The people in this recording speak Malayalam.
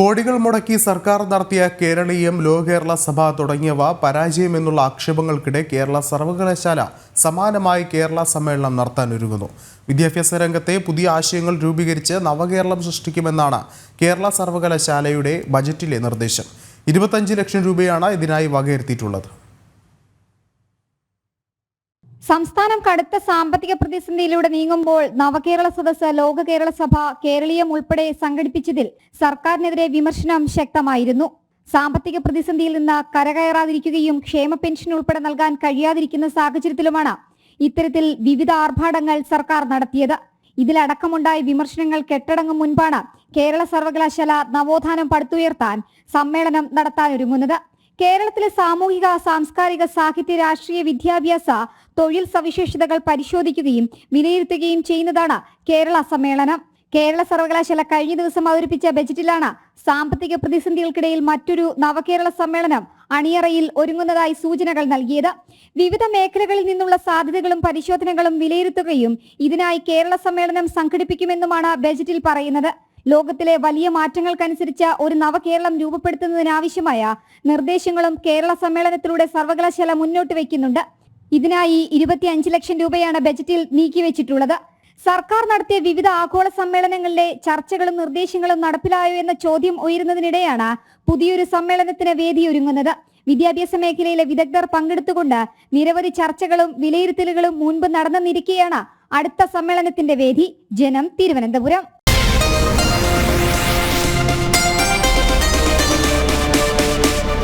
കോടികൾ മുടക്കി സർക്കാർ നടത്തിയ കേരളീയം ലോ കേരള സഭ തുടങ്ങിയവ പരാജയമെന്നുള്ള ആക്ഷേപങ്ങൾക്കിടെ കേരള സർവകലാശാല സമാനമായി കേരള സമ്മേളനം നടത്താൻ ഒരുങ്ങുന്നു. വിദ്യാഭ്യാസ രംഗത്തെ പുതിയ ആശയങ്ങൾ രൂപീകരിച്ച് നവകേരളം സൃഷ്ടിക്കുമെന്നാണ് കേരള സർവകലാശാലയുടെ ബജറ്റിലെ നിർദ്ദേശം. ഇരുപത്തഞ്ച് ലക്ഷം രൂപയാണ് ഇതിനായി വകയിരുത്തിയിട്ടുള്ളത്. സംസ്ഥാനം കടുത്ത സാമ്പത്തിക പ്രതിസന്ധിയിലൂടെ നീങ്ങുമ്പോൾ നവകേരള സദസ്സ് ലോക കേരള സഭ കേരളീയം ഉൾപ്പെടെ സംഘടിപ്പിച്ചതിൽ സർക്കാരിനെതിരെ വിമർശനം ശക്തമായിരുന്നു. സാമ്പത്തിക പ്രതിസന്ധിയിൽ നിന്ന് കരകയറാതിരിക്കുകയും ക്ഷേമ പെൻഷൻ ഉൾപ്പെടെ നൽകാൻ കഴിയാതിരിക്കുന്ന സാഹചര്യത്തിലുമാണ് ഇത്തരത്തിൽ വിവിധ ആർഭാടങ്ങൾ സർക്കാർ നടത്തിയത്. ഇതിലടക്കമുണ്ടായ വിമർശനങ്ങൾ കെട്ടടങ്ങും മുൻപാണ് കേരള സർവകലാശാല നവോത്ഥാനം പടുത്തുയർത്താൻ സമ്മേളനം നടത്താനൊരുങ്ങുന്നത്. കേരളത്തിലെ സാമൂഹിക സാംസ്കാരിക സാഹിത്യ രാഷ്ട്രീയ വിദ്യാഭ്യാസ തൊഴിൽ സവിശേഷതകൾ പരിശോധിക്കുകയും വിലയിരുത്തുകയും ചെയ്യുന്നതാണ് കേരള സമ്മേളനം. കേരള സർവകലാശാല കഴിഞ്ഞ ദിവസം അവതരിപ്പിച്ച ബജറ്റിലാണ് സാമ്പത്തിക പ്രതിസന്ധികൾക്കിടയിൽ മറ്റൊരു നവകേരള സമ്മേളനം അണിയറയിൽ ഒരുങ്ങുന്നതായി സൂചനകൾ നൽകിയത്. വിവിധ മേഖലകളിൽ നിന്നുള്ള സാധ്യതകളും പരിശോധനകളും വിലയിരുത്തുകയും ഇതിനായി കേരള സമ്മേളനം സംഘടിപ്പിക്കുമെന്നുമാണ് ബജറ്റിൽ പറയുന്നത്. ലോകത്തിലെ വലിയ മാറ്റങ്ങൾക്കനുസരിച്ച് ഒരു നവകേരളം രൂപപ്പെടുത്തുന്നതിനാവശ്യമായ നിർദ്ദേശങ്ങളും കേരള സമ്മേളനത്തിലൂടെ സർവകലാശാല മുന്നോട്ട് വയ്ക്കുന്നുണ്ട്. ഇതിനായി ഇരുപത്തിയഞ്ച് ലക്ഷം രൂപയാണ് ബജറ്റിൽ നീക്കിവെച്ചിട്ടുള്ളത്. സർക്കാർ നടത്തിയ വിവിധ ആഗോള സമ്മേളനങ്ങളിലെ ചർച്ചകളും നിർദ്ദേശങ്ങളും നടപ്പിലായോ എന്ന ചോദ്യം ഉയരുന്നതിനിടെയാണ് പുതിയൊരു സമ്മേളനത്തിന് വേദിയൊരുങ്ങുന്നത്. വിദ്യാഭ്യാസ മേഖലയിലെ വിദഗ്ധർ പങ്കെടുത്തുകൊണ്ട് നിരവധി ചർച്ചകളും വിലയിരുത്തലുകളും മുൻപ് നടന്നെന്നിരിക്കെയാണ് അടുത്ത സമ്മേളനത്തിന്റെ വേദി. ജനം തിരുവനന്തപുരം.